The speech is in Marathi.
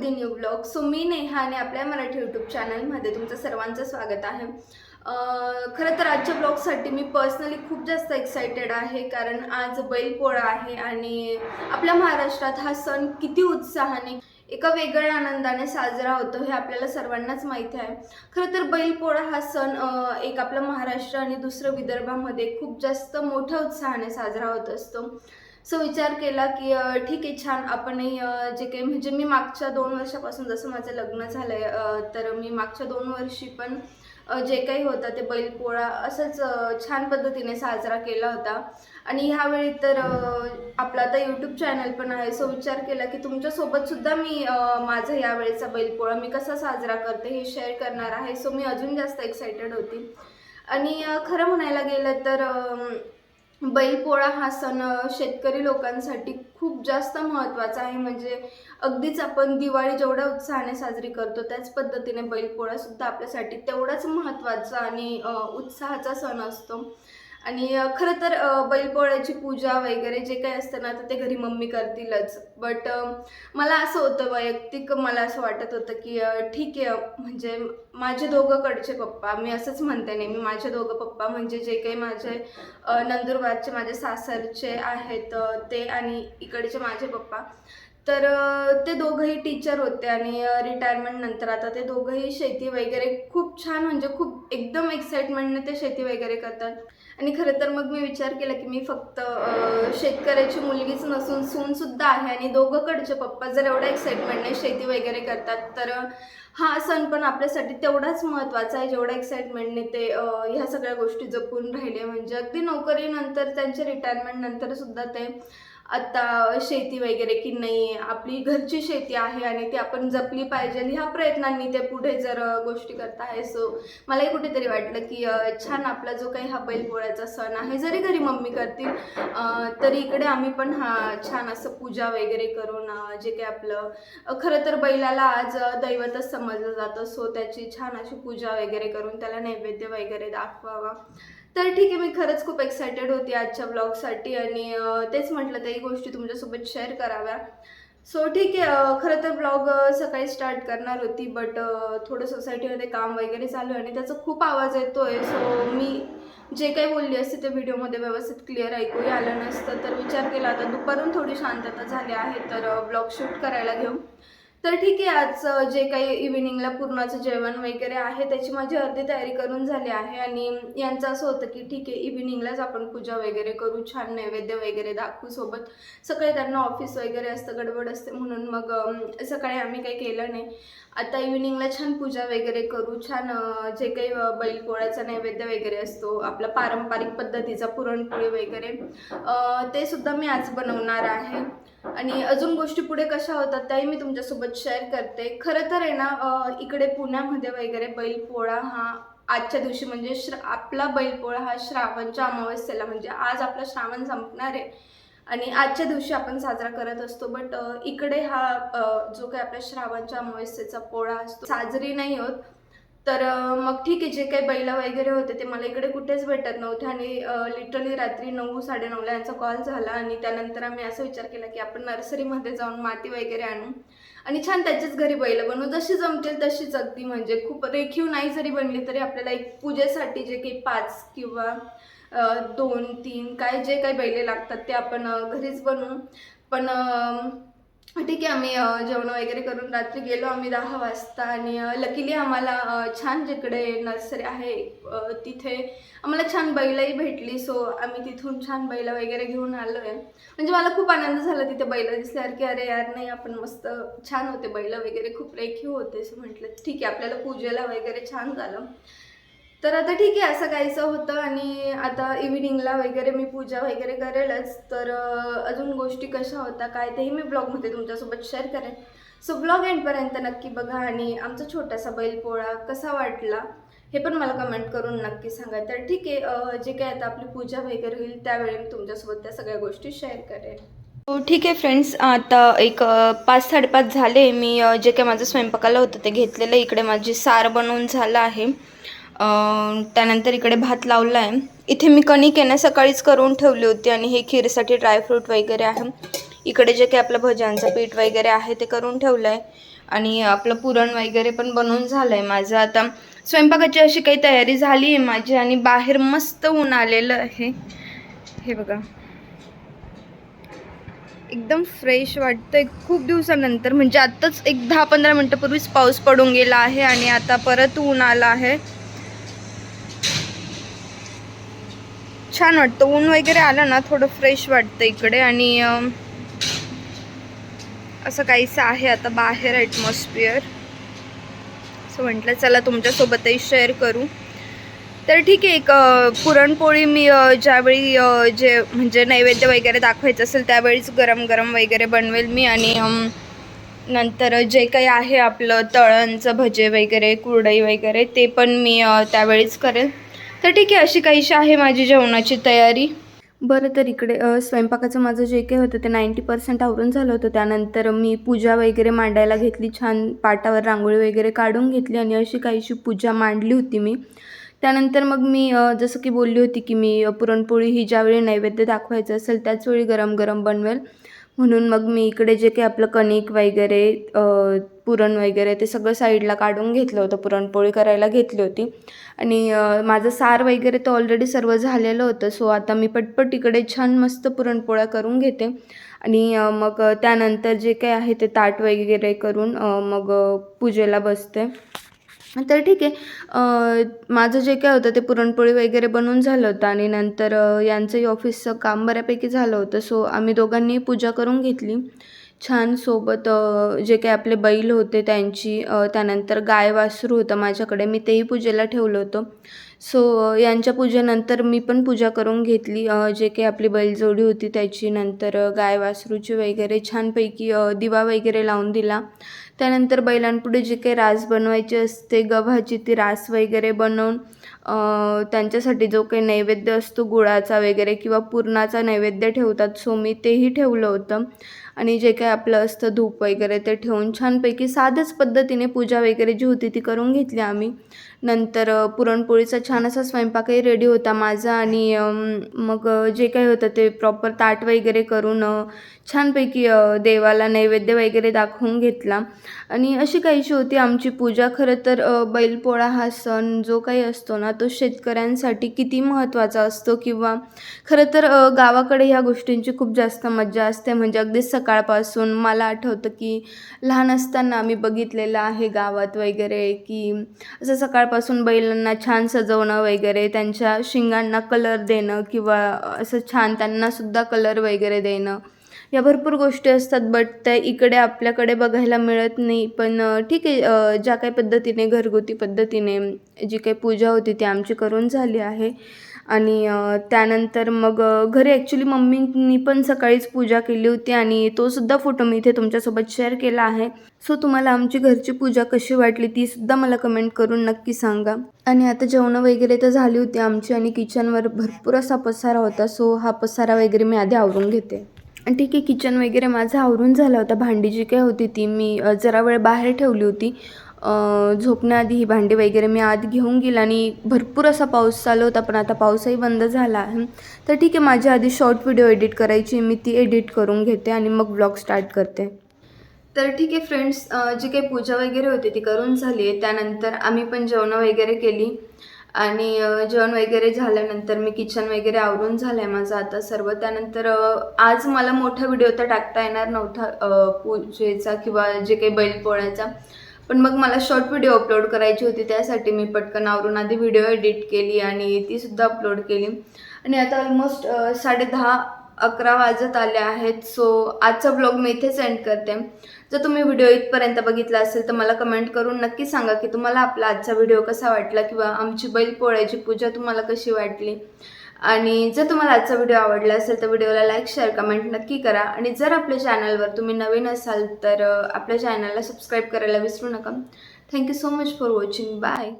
द न्यू ब्लॉग सो मी नेहा आणि आपल्या मराठी यूट्यूब चॅनलमध्ये तुमचं सर्वांचं स्वागत आहे. खरं तर आजच्या ब्लॉगसाठी मी पर्सनली खूप जास्त एक्सायटेड आहे कारण आज बैलपोळा आहे आणि आपल्या महाराष्ट्रात हा सण किती उत्साहाने एका वेगळ्या आनंदाने साजरा होतो हे आपल्याला सर्वांनाच माहिती आहे. खरं तर बैलपोळा हा सण एक आपला महाराष्ट्र आणि दुसरं विदर्भामध्ये खूप जास्त मोठ्या उत्साहाने साजरा होत असतो. सो विचार केला की ठीक आहे छान. आपणही जे काही म्हणजे मी मागच्या दोन वर्षापासून जसं माझं लग्न झालं आहे तर मी मागच्या दोन वर्षी पण जे काही होतं ते बैलपोळा असंच छान पद्धतीने साजरा केला होता. आणि ह्यावेळी तर आपला आता यूट्यूब चॅनल पण आहे. सो विचार केला की तुमच्यासोबतसुद्धा मी माझा यावेळेचा बैलपोळा मी कसा साजरा करते हे शेअर करणार आहे. सो मी अजून जास्त एक्सायटेड होती. आणि खरं म्हणायला गेलं तर बैलपोळा हा सण शेतकरी लोकांसाठी खूप जास्त महत्त्वाचा आहे. म्हणजे अगदीच आपण दिवाळी जेवढ्या उत्साहाने साजरी करतो त्याच पद्धतीने बैलपोळा सुद्धा आपल्यासाठी तेवढाच महत्त्वाचा आणि उत्साहाचा सण असतो. आणि खरं तर बैलपोळ्याची पूजा वगैरे जे काही असतं ना तर ते घरी मम्मी करतीलच. बट मला असं होतं वैयक्तिक मला असं वाटत होतं की ठीक आहे म्हणजे माझे दोघंकडचे पप्पा मी असंच म्हणते नेहमी माझे दोघं पप्पा म्हणजे जे काही माझे नंदुरबारचे माझे सासरचे आहेत ते आणि इकडचे माझे पप्पा. तर ते दोघंही टीचर होते आणि रिटायरमेंट नंतर आता ते दोघंही शेती वगैरे खूप छान म्हणजे खूप एकदम एक्साइटमेंटने ते शेती वगैरे करतात. आणि खरं तर मग मी विचार केला की मी फक्त शेतकऱ्याची मुलगीच नसून सूनसुद्धा आहे आणि दोघंकडचे पप्पा जर एवढ्या एक्साइटमेंटने शेती वगैरे करतात तर हा सण पण आपल्यासाठी तेवढाच महत्त्वाचा आहे जेवढ्या एक्साइटमेंटने ते ह्या सगळ्या गोष्टी जपून राहिले. म्हणजे अगदी नोकरीनंतर त्यांच्या रिटायरमेंट नंतर सुद्धा ते आता शेती वगैरे की नाही आपली घरची शेती आहे आणि ती आपण जपली पाहिजे ह्या प्रयत्नांनी ते पुढे जर गोष्टी करत आहे. सो मलाही कुठेतरी वाटलं की छान आपला जो काही हा बैलपोळ्याचा सण आहे जरी घरी मम्मी करतील तरी इकडे आम्ही पण हा छान असं पूजा वगैरे करून जे काही आपलं खरं तर बैलाला आज दैवतच समजलं जातं. सो त्याची छान अशी पूजा वगैरे करून त्याला नैवेद्य वगैरे दाखवावा. तर ठीक आहे मी खरंच खूप एक्सायटेड होती आजच्या ब्लॉगसाठी आणि तेच म्हटलं त्याही गोष्टी तुमच्यासोबत शेअर कराव्या. सो ठीक आहे खरं तर ब्लॉग सकाळी स्टार्ट करणार होती बट थोडं सोसायटीमध्ये काम वगैरे चालू आहे आणि त्याचा खूप आवाज येतो आहे सो मी जे काही बोलली असते ते व्हिडिओमध्ये व्यवस्थित क्लिअर ऐकूही आलं नसतं. तर विचार केला आता दुपारून थोडी शांतता झाली आहे तर ब्लॉग शूट करायला घेऊ. तर ठीक आहे आज जे काही इव्हिनिंगला पूर्णाचं जेवण वगैरे आहे त्याची माझी अर्धी तयारी करून झाली आहे आणि यांचं असं होतं की ठीक आहे इव्हिनिंगलाच आपण पूजा वगैरे करू छान नैवेद्य वगैरे दाखवू सोबत. सकाळी त्यांना ऑफिस वगैरे असतं गडबड असते म्हणून मग सकाळी आम्ही काही केलं नाही. आता इव्हिनिंगला छान पूजा वगैरे करू छान जे काही बैलपोळ्याचा नैवेद्य वगैरे असतो आपला पारंपरिक पद्धतीचा पुरणपोळी वगैरे ते सुद्धा मी आज बनवणार आहे. आणि अजून गोष्टी पुढे कशा होतात त्याही मी तुमच्यासोबत शेअर करते. खरं तर आहे ना इकडे पुण्यामध्ये वगैरे बैलपोळा हा आजच्या दिवशी म्हणजे श्र आपला बैलपोळा हा श्रावणच्या अमावस्येला म्हणजे आज आपला श्रावण संपणार आहे. आणि आजच्या दिवशी आपण साजरा करत असतो बट इकडे हा जो काही आपल्या श्रावणच्या अमावस्येचा पोळा असतो साजरी नाही होत. तर मग ठीक आहे जे काही बैला वगैरे होते ते मला इकडे कुठेच भेटत नव्हते आणि लिटरली रात्री नऊ साडेनऊला यांचा कॉल झाला आणि त्यानंतर आम्ही असा विचार केला की आपण नर्सरीमध्ये जाऊन माती वगैरे आणू. आणि छान त्याच्याच घरी बैल बनवू. जशी जमतील तशीच अगदी म्हणजे खूप रेखीव नाही जरी बनली तरी आपल्याला एक पूजेसाठी जे काही पाच किंवा दोन तीन काय जे काही बैले लागतात ते आपण घरीच बनवू. पण ठीक आहे आम्ही जेवण वगैरे करून रात्री गेलो. आम्ही दहा वाजता आणि लकीली आम्हाला छान जिकडे नर्सरी आहे तिथे आम्हाला छान बैलही भेटली. सो आम्ही तिथून छान बैल वगैरे घेऊन आलो आहे म्हणजे मला खूप आनंद झाला तिथे बैल दिसल्यावर की अरे यार नाही आपण मस्त छान होते. बैल वगैरे खूप रेखीव होते. असं म्हटलं ठीक आहे आपल्याला पूजेला वगैरे छान झालं. तर आता ठीक आहे असं काहीचं होतं आणि आता इव्हिनिंगला वगैरे मी पूजा वगैरे करेलच. तर अजून गोष्टी कशा होत्या काय तेही मी ब्लॉगमध्ये तुमच्यासोबत शेअर करेन. सो ब्लॉग एंडपर्यंत नक्की बघा आणि आमचा छोटासा बैलपोळा कसा वाटला हे पण मला कमेंट करून नक्की सांगा. तर ठीक आहे जे काय आता आपली पूजा वगैरे होईल त्यावेळी मी तुमच्यासोबत त्या सगळ्या गोष्टी शेअर करेन. हो ठीक आहे फ्रेंड्स आता एक पाच साडेपाच झाले. मी जे काय माझं स्वयंपाकाला होतं ते घेतलेलं. इकडे माझी सार बनवून झालं आहे. त्यानंतर इकडे भात लावला आहे इथे मी कणिक आहे ना सकाळीच करून ठेवली होती आणि हे खीरसाठी ड्रायफ्रूट वगैरे आहे. इकडे जे काही आपलं भज्यांचं पीठ वगैरे आहे ते करून ठेवलं आहे आणि आपलं पुरण वगैरे पण बनवून झालं आहे माझं. आता स्वयंपाकाची अशी काही तयारी झाली आहे माझी आणि बाहेर मस्त ऊन आलेलं आहे. हे बघा. एकदम फ्रेश वाटतंय. खूप दिवसानंतर म्हणजे आत्ताच एक दहा पंधरा मिनटापूर्वीच पाऊस पडून गेला आहे आणि आता परत ऊन आलं आहे. छान वाटतं. ऊन वगैरे आलं ना थोडं फ्रेश वाटतं इकडे. आणि असं काहीसं आहे आता बाहेर ॲटमॉस्फिअर असं म्हटलं चला तुमच्यासोबतही शेअर करू. तर ठीक आहे एक पुरणपोळी मी ज्यावेळी जे म्हणजे नैवेद्य वगैरे दाखवायचं असेल त्यावेळीच गरम गरम वगैरे बनवेल मी. आणि नंतर जे काही आहे आपलं तळणचं भजे वगैरे कुरडई वगैरे ते पण मी त्यावेळीच करेल. तर ठीक आहे अशी काहीशी आहे माझी जेवणाची तयारी? बरं तर इकडे स्वयंपाकाचं माझं जे काही होतं ते नाईंटी पर्सेंट आवरून झालं होतं. त्यानंतर मी पूजा वगैरे मांडायला घेतली छान पाटावर रांगोळी वगैरे काढून घेतली आणि अशी काहीशी पूजा मांडली होती मी. त्यानंतर मग मी जसं की बोलली होती की मी पुरणपोळी ही ज्यावेळी नैवेद्य दाखवायचं असेल त्याचवेळी गरम गरम बनवेल. म्हणून मग मी इकडे जे काही आपलं कणिक वगैरे पुरण वगैरे ते सगळं साईडला काढून घेतलं होतं पुरणपोळी करायला घेतली होती. आणि माझं सार वगैरे तर ऑलरेडी सर्व झालेलं होतं सो आता मी पटपट इकडे छान मस्त पुरणपोळ्या करून घेते. आणि मग त्यानंतर जे काही आहे ते ताट वगैरे करून मग पूजेला बसते. तर ठीक आहे. माझं जे काय होतं ते पुरणपोळी वगैरे बनवून झालं होतं आणि नंतर यांचंही ऑफिसचं काम बऱ्यापैकी झालं होतं. सो आम्ही दोघांनी पूजा करून घेतली. छान सोबत जे काही आपले बैल होते त्यांची त्यानंतर गाय वासरू होतं माझ्याकडे. मी तेही पूजेला ठेवलं होतं. सो यांच्या पूजेनंतर मी पण पूजा करून घेतली. जे काही आपली बैलजोडी होती त्याची नंतर गाय वासरूची वगैरे छानपैकी दिवा वगैरे लावून दिला. त्यानंतर बैलांपुढे जी काही रास बनवायची असते गव्हाची ती रास वगैरे बनवून त्यांच्यासाठी जो काही नैवेद्य असतो गुळाचा वगैरे किंवा पुरणाचा नैवेद्य ठेवतात सो मी तेही ठेवलं होतं. आणि जे काही आपलं असतं धूप वगैरे ते ठेवून छानपैकी साधंच पद्धतीने पूजा वगैरे जी होती ती करून घेतली आम्ही. नंतर पुरणपोळीचा छान असा स्वयंपाकही रेडी होता माझा आणि मग जे काही होतं ते प्रॉपर ताट वगैरे करून छानपैकी देवाला नैवेद्य वगैरे दाखवून घेतला. आणि अशी काहीशी होती आमची पूजा. खरं तर बैलपोळा हा सण जो काही असतो ना तो शेतकऱ्यांसाठी किती महत्त्वाचा असतो किंवा खरं तर गावाकडे ह्या गोष्टींची खूप जास्त मज्जा असते. म्हणजे अगदी सकाळपासून मला आठवतं की लहान असताना आम्ही बघितलेलं आहे गावात वगैरे की असं सकाळपासून बैलांना छान सजवणं वगैरे त्यांच्या शिंगांना कलर देणं किंवा असं छान त्यांनासुद्धा कलर वगैरे देणं. या भरपूर गोष्टी असतात बट त्या इकडे आपल्याकडे बघायला मिळत नाही. पण ठीक आहे ज्या काही पद्धतीने घरगुती पद्धतीने जी काही पूजा होती ती आमची करून झाली आहे. आणि त्यानंतर मग घरी ॲक्च्युली मम्मींनी पण सकाळीच पूजा केली होती आणि तोसुद्धा फोटो मी इथे तुमच्यासोबत शेअर केला आहे. सो तुम्हाला आमची घरची पूजा कशी वाटली ती सुद्धा मला कमेंट करून नक्की सांगा. आणि आता जेवणं वगैरे तर झाली होती आमची आणि किचनवर भरपूर असा पसारा होता सो हा पसारा वगैरे मी आधी आवरून घेते. ठीक आहे किचन वगैरे माझं आवरून झालं होतं. भांडी जी काय होती ती मी जरा वेळ बाहेर ठेवली होती. झोपण्याआधी ही भांडी वगैरे मी आत घेऊन गेली आणि भरपूर असा पाऊस चालू होता पण आता पाऊसही बंद झाला आहे. तर ठीक आहे माझ्या आधी शॉर्ट व्हिडिओ एडिट करायची मी ती एडिट करून घेते आणि मग ब्लॉग स्टार्ट करते. तर ठीक आहे फ्रेंड्स जी काही पूजा वगैरे होती ती करून झाली आहे. त्यानंतर आम्ही पण जेवणं वगैरे केली. आणि जेवण वगैरे झाल्यानंतर मी किचन वगैरे आवरून झालं आहे माझं आता सर्व. त्यानंतर आज मला मोठा व्हिडिओ तर टाकता येणार नव्हता पूजेचा किंवा जे काही बैलपोळ्याचा पण मग मला शॉर्ट व्हिडिओ अपलोड करायची होती त्यासाठी मी पटकन आवरून आधी व्हिडिओ एडिट केली आणि तीसुद्धा अपलोड केली. आणि आता ऑलमोस्ट साडे दहा अकरा वाजत आले आहेत. सो आजचा ब्लॉग मी इथे सेंड करते. जर तुम्ही व्हिडिओ इथपर्यंत बघितला असेल तर मला कमेंट करून नक्की सांगा की तुम्हाला आपला आजचा व्हिडिओ कसा वाटला किंवा आमची बैलपोळ्याची पूजा तुम्हाला कशी वाटली. आणि जर तुम्हाला आजचा व्हिडिओ आवडला असेल तर व्हिडिओला लाईक शेअर कमेंट नक्की करा. आणि जर आपल्या चॅनलवर तुम्ही नवीन असाल तर आपल्या चॅनलला सबस्क्राईब करायला विसरू नका. Thank you so much for watching bye